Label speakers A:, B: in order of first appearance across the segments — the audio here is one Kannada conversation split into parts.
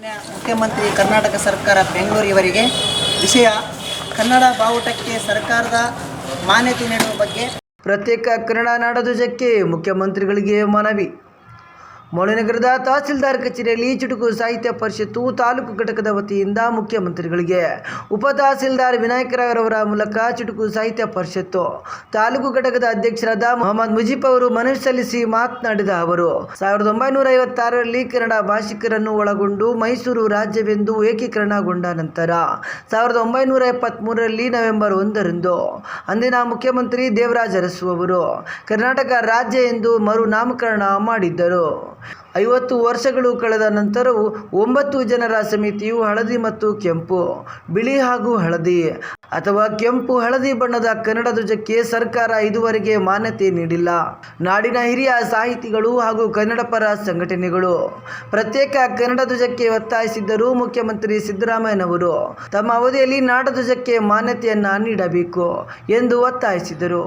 A: ಮುಖ್ಯಮಂತ್ರಿ ಕರ್ನಾಟಕ ಸರ್ಕಾರ ಬೆಂಗಳೂರಿವರಿಗೆ ವಿಷಯ. ಕನ್ನಡ ಬಾವುಟಕ್ಕೆ ಸರ್ಕಾರದ ಮಾನ್ಯತೆ ನೀಡುವ ಬಗ್ಗೆ
B: ಪ್ರತ್ಯೇಕ ಕನ್ನಡ ನಾಡಧ್ವಜಕ್ಕೆ ಮುಖ್ಯಮಂತ್ರಿಗಳಿಗೆ ಮನವಿ. ಮೌಳಿನಗರದ ತಹಸೀಲ್ದಾರ್ ಕಚೇರಿಯಲ್ಲಿ ಚುಟುಕು ಸಾಹಿತ್ಯ ಪರಿಷತ್ತು ತಾಲೂಕು ಘಟಕದ ವತಿಯಿಂದ ಮುಖ್ಯಮಂತ್ರಿಗಳಿಗೆ, ಉಪ ತಹಸೀಲ್ದಾರ್ ವಿನಾಯಕರವರ ಮೂಲಕ ಚುಟುಕು ಸಾಹಿತ್ಯ ಪರಿಷತ್ತು ತಾಲೂಕು ಘಟಕದ ಅಧ್ಯಕ್ಷರಾದ ಮೊಹಮ್ಮದ್ ಮುಜೀಬ್ ಅವರು ಮನವಿ ಸಲ್ಲಿಸಿ ಮಾತನಾಡಿದ ಅವರು, ಸಾವಿರದ ಒಂಬೈನೂರ ಐವತ್ತಾರರಲ್ಲಿ ಕನ್ನಡ ಭಾಷಿಕರನ್ನು ಒಳಗೊಂಡು ಮೈಸೂರು ರಾಜ್ಯವೆಂದು ಏಕೀಕರಣಗೊಂಡ ನಂತರ ಸಾವಿರದ ಒಂಬೈನೂರ ಎಪ್ಪತ್ತ್ಮೂರರಲ್ಲಿ ನವೆಂಬರ್ ಒಂದರಂದು ಅಂದಿನ ಮುಖ್ಯಮಂತ್ರಿ ದೇವರಾಜ ಅರಸು ಅವರು ಕರ್ನಾಟಕ ರಾಜ್ಯ ಎಂದು ಮರು ನಾಮಕರಣ ಮಾಡಿದ್ದರು. ಐವತ್ತು ವರ್ಷಗಳು ಕಳೆದ ನಂತರವೂ ಒಂಬತ್ತು ಜನರ ಸಮಿತಿಯು ಹಳದಿ ಮತ್ತು ಕೆಂಪು, ಬಿಳಿ ಹಾಗೂ ಹಳದಿ ಅಥವಾ ಕೆಂಪು, ಹಳದಿ ಬಣ್ಣದ ಕನ್ನಡ ಧ್ವಜಕ್ಕೆ ಸರ್ಕಾರ ಇದುವರೆಗೆ ಮಾನ್ಯತೆ ನೀಡಿಲ್ಲ. ನಾಡಿನ ಹಿರಿಯ ಸಾಹಿತಿಗಳು ಹಾಗೂ ಕನ್ನಡ ಪರ ಸಂಘಟನೆಗಳು ಪ್ರತ್ಯೇಕ ಕನ್ನಡ ಧ್ವಜಕ್ಕೆ ಒತ್ತಾಯಿಸಿದ್ದರು ಮುಖ್ಯಮಂತ್ರಿ ಸಿದ್ದರಾಮಯ್ಯನವರು ತಮ್ಮ ಅವಧಿಯಲ್ಲಿ ನಾಡಧ್ವಜಕ್ಕೆ ಮಾನ್ಯತೆಯನ್ನ ನೀಡಬೇಕು ಎಂದು ಒತ್ತಾಯಿಸಿದರು.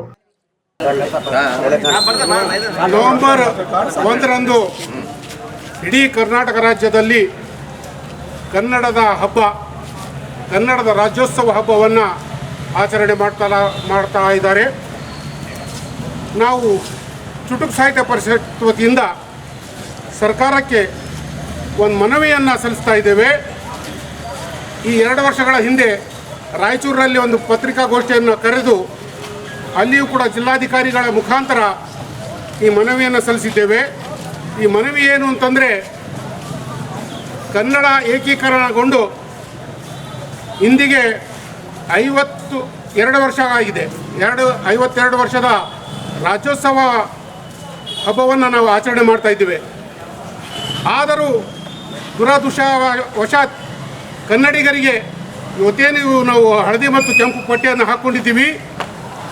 C: ನವೆಂಬರ್ ಒಂದರಂದು ಇಡೀ ಕರ್ನಾಟಕ ರಾಜ್ಯದಲ್ಲಿ ಕನ್ನಡದ ಹಬ್ಬ, ಕನ್ನಡದ ರಾಜ್ಯೋತ್ಸವ ಹಬ್ಬವನ್ನು ಆಚರಣೆ ಮಾಡ್ತಾ ಮಾಡ್ತಾ ಇದ್ದಾರೆ. ನಾವು ಚುಟುಕು ಸಾಹಿತ್ಯ ಪರಿಷತ್ ವತಿಯಿಂದ ಸರ್ಕಾರಕ್ಕೆ ಒಂದು ಮನವಿಯನ್ನು ಸಲ್ಲಿಸ್ತಾ ಇದ್ದೇವೆ. ಈ ಎರಡು ವರ್ಷಗಳ ಹಿಂದೆ ರಾಯಚೂರಿನಲ್ಲಿ ಒಂದು ಪತ್ರಿಕಾಗೋಷ್ಠಿಯನ್ನು ಕರೆದು ಅಲ್ಲಿಯೂ ಕೂಡ ಜಿಲ್ಲಾಧಿಕಾರಿಗಳ ಮುಖಾಂತರ ಈ ಮನವಿಯನ್ನು ಸಲ್ಲಿಸಿದ್ದೇವೆ. ಈ ಮನವಿ ಏನು ಅಂತಂದರೆ ಕನ್ನಡ ಏಕೀಕರಣಗೊಂಡು ಇಂದಿಗೆ ಐವತ್ತು, ಎರಡು ವರ್ಷ ಆಗಿದೆ. ಎರಡು, ಐವತ್ತೆರಡು ವರ್ಷದ ರಾಜ್ಯೋತ್ಸವ ಹಬ್ಬವನ್ನು ನಾವು ಆಚರಣೆ ಮಾಡ್ತಾ ಇದ್ದೇವೆ. ಆದರೂ ವಶಾತ್ ಕನ್ನಡಿಗರಿಗೆ ಇವತ್ತೇನು ನಾವು ಹಳದಿ ಮತ್ತು ಕೆಂಪು ಪಟ್ಟಿಯನ್ನು ಹಾಕ್ಕೊಂಡಿದ್ದೀವಿ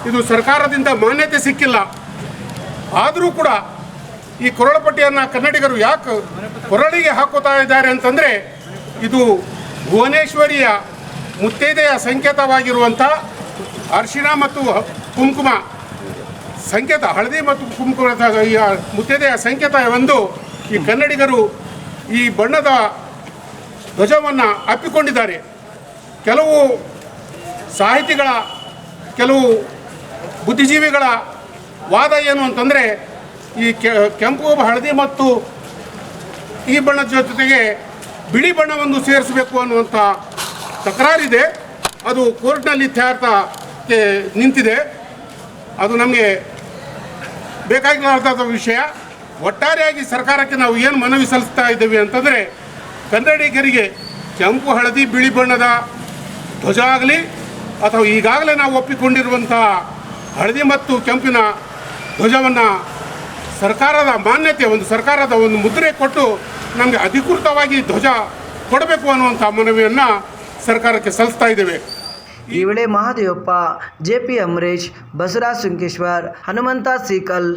C: ಇದು ಸರ್ಕಾರದಿಂದ ಮಾನ್ಯತೆ ಸಿಕ್ಕಿಲ್ಲ. ಆದರೂ ಕೂಡ ಈ ಕೊರಳಪಟ್ಟಿಯನ್ನು ಕನ್ನಡಿಗರು ಯಾಕೆ ಕೊರಳಿಗೆ ಹಾಕುತ್ತಾ ಇದ್ದಾರೆ ಅಂತಂದರೆ ಇದು ಭುವನೇಶ್ವರಿಯ ಮುತ್ತೈದೆಯ ಸಂಕೇತವಾಗಿರುವಂಥ ಅರಿಶಿಣ ಮತ್ತು ಕುಂಕುಮ ಸಂಕೇತ, ಹಳದಿ ಮತ್ತು ಕುಂಕುಮದ ಮುತ್ತೈದೆಯ ಸಂಕೇತ ಒಂದು ಈ ಕನ್ನಡಿಗರು ಈ ಬಣ್ಣದ ಧ್ವಜವನ್ನು ಅಪ್ಪಿಕೊಂಡಿದ್ದಾರೆ. ಕೆಲವು ಸಾಹಿತಿಗಳ ಕೆಲವು ಬುದ್ಧಿಜೀವಿಗಳ ವಾದ ಏನು ಅಂತಂದರೆ, ಈ ಕೆಂಪು ಹಳದಿ ಮತ್ತು ಈ ಬಣ್ಣದ ಜೊತೆಗೆ ಬಿಳಿ ಬಣ್ಣವನ್ನು ಸೇರಿಸಬೇಕು ಅನ್ನುವಂಥ ತಕರಾರಿದೆ. ಅದು ಕೋರ್ಟ್ನಲ್ಲಿ ಇತ್ಯರ್ಥಕ್ಕೆ ನಿಂತಿದೆ. ಅದು ನಮಗೆ ಬೇಕಾಗಿಲಾರ್ದ ವಿಷಯ. ಒಟ್ಟಾರೆಯಾಗಿ ಸರ್ಕಾರಕ್ಕೆ ನಾವು ಏನು ಮನವಿ ಸಲ್ಲಿಸ್ತಾ ಇದ್ದೇವೆ ಅಂತಂದರೆ, ಕನ್ನಡಿಗರಿಗೆ ಕೆಂಪು, ಹಳದಿ, ಬಿಳಿ ಬಣ್ಣದ ಧ್ವಜ ಆಗಲಿ ಅಥವಾ ಈಗಾಗಲೇ ನಾವು ಒಪ್ಪಿಕೊಂಡಿರುವಂಥ ಹಳದಿ ಮತ್ತು ಕೆಂಪಿನ ಧ್ವಜವನ್ನು ಸರ್ಕಾರದ ಮಾನ್ಯತೆ, ಒಂದು ಸರ್ಕಾರದ ಒಂದು ಮುದ್ರೆ ಕೊಟ್ಟು ನಮಗೆ ಅಧಿಕೃತವಾಗಿ ಧ್ವಜ ಕೊಡಬೇಕು ಅನ್ನುವಂಥ ಮನವಿಯನ್ನು ಸರ್ಕಾರಕ್ಕೆ ಸಲ್ಲಿಸ್ತಾ ಇದ್ದೇವೆ.
B: ಈ ವೇಳೆ Mahadevappa, J P Amaresh, Basavaraj Sunkeshwar, Hanumantha Seekal,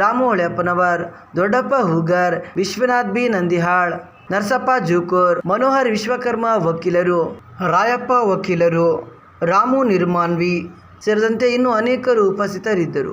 B: Ramu Holeppanavar, Doddappa Hoogar, Vishwanath B Nandihal, Narasappa Jukur, Manohar Vishwakarma ವಕೀಲರು, ರಾಯಪ್ಪ ವಕೀಲರು, ರಾಮು ನಿರ್ಮಾನ್ವಿ ಸೇರಿದಂತೆ ಇನ್ನೂ ಅನೇಕರು ಉಪಸ್ಥಿತರಿದ್ದರು.